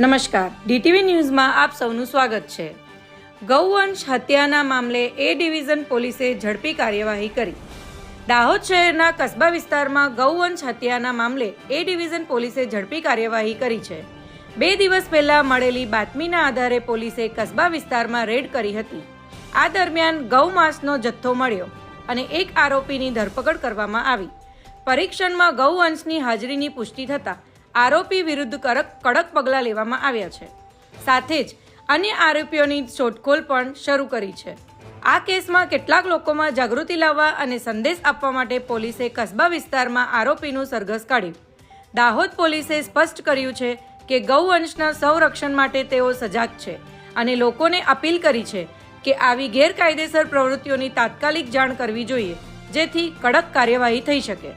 નમસ્કાર. ડીટીવી ન્યૂઝમાં આપ સૌનું સ્વાગત છે. ગૌવંશ હત્યાના મામલે એ ડિવિઝન પોલીસે ઝડપી કાર્યવાહી કરી. દાહોદ શહેરના કસ્બા વિસ્તારમાં ગૌવંશ હત્યાના મામલે એ ડિવિઝન પોલીસે ઝડપી કાર્યવાહી કરી છે. બે દિવસ પહેલા મળેલી બાતમીના આધારે પોલીસે કસ્બા વિસ્તારમાં રેડ કરી હતી. આ દરમિયાન ગૌમાંસનો જથ્થો મળ્યો અને એક આરોપીની ધરપકડ કરવામાં આવી. પરીક્ષણમાં ગૌવંશની હાજરીની પુષ્ટિ થતાં આરોપી વિરુદ્ધ કડક પગલાં લેવામાં આવ્યા છે. સાથે જ અન્ય આરોપીઓની શોધખોળ પણ શરૂ કરી છે. આ કેસમાં કેટલાક લોકોમાં જાગૃતિ લાવવા અને સંદેશ આપવા માટે પોલીસે કસ્બા વિસ્તારમાં આરોપીનું સરઘસ કાઢ્યું. દાહોદ પોલીસે સ્પષ્ટ કર્યું છે કે ગૌવંશના સંરક્ષણ માટે તેઓ સજાગ છે અને લોકોને અપીલ કરી છે કે આવી ગેરકાયદેસર પ્રવૃત્તિઓની તાત્કાલિક જાણ કરવી જોઈએ, જેથી કડક કાર્યવાહી થઈ શકે.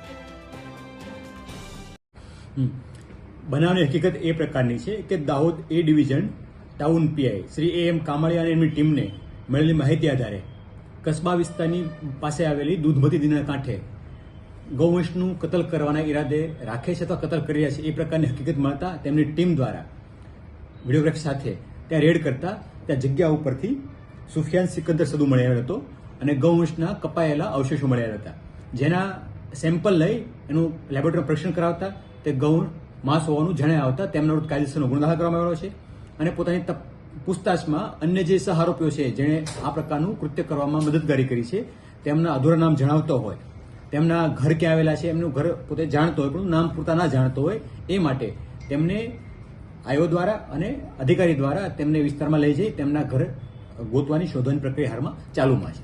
બનાવની હકીકત એ પ્રકારની છે કે Dahod A division town PI Shri A M Kamaliya અને એમની ટીમને મળેલી માહિતી આધારે કસ્બા વિસ્તારની પાસે આવેલી દૂધમતી દીના કાંઠે ગૌવંશનું કતલ કરવાના ઈરાદે રાખે છે અથવા કતલ કરી રહ્યા છે એ પ્રકારની હકીકત મળતા તેમની ટીમ દ્વારા વિડીયોગ્રાફી સાથે ત્યાં રેડ કરતા ત્યાં જગ્યા ઉપરથી સુફિયાન સિકંદર સદુ મળી આવ્યો હતો અને ગૌવંશના કપાયેલા અવશેષો મળી આવ્યા હતા. જેના સેમ્પલ લઈ એનું લેબોરેટરી પરીક્ષણ કરાવતા તે ગૌણ માંસ હોવાનું જણાય આવતા તેમના વિરુદ્ધ કાયદેસરનો ગુનો દાખલ કરવામાં આવ્યો છે. અને પોતાની પૂછતાછમાં અન્ય જે સહારોપીઓ છે, જેણે આ પ્રકારનું કૃત્ય કરવામાં મદદગારી કરી છે, તેમના અધૂરા નામ જણાવતો હોય, તેમના ઘર ક્યાં આવેલા છે, એમનું ઘર પોતે જાણતો હોય, પણ નામ પૂરતા ના જાણતો હોય, એ માટે તેમને આયો દ્વારા અને અધિકારી દ્વારા તેમને વિસ્તારમાં લઈ જઈ તેમના ઘર ગોતવાની શોધવાની પ્રક્રિયા હાલમાં ચાલુમાં છે.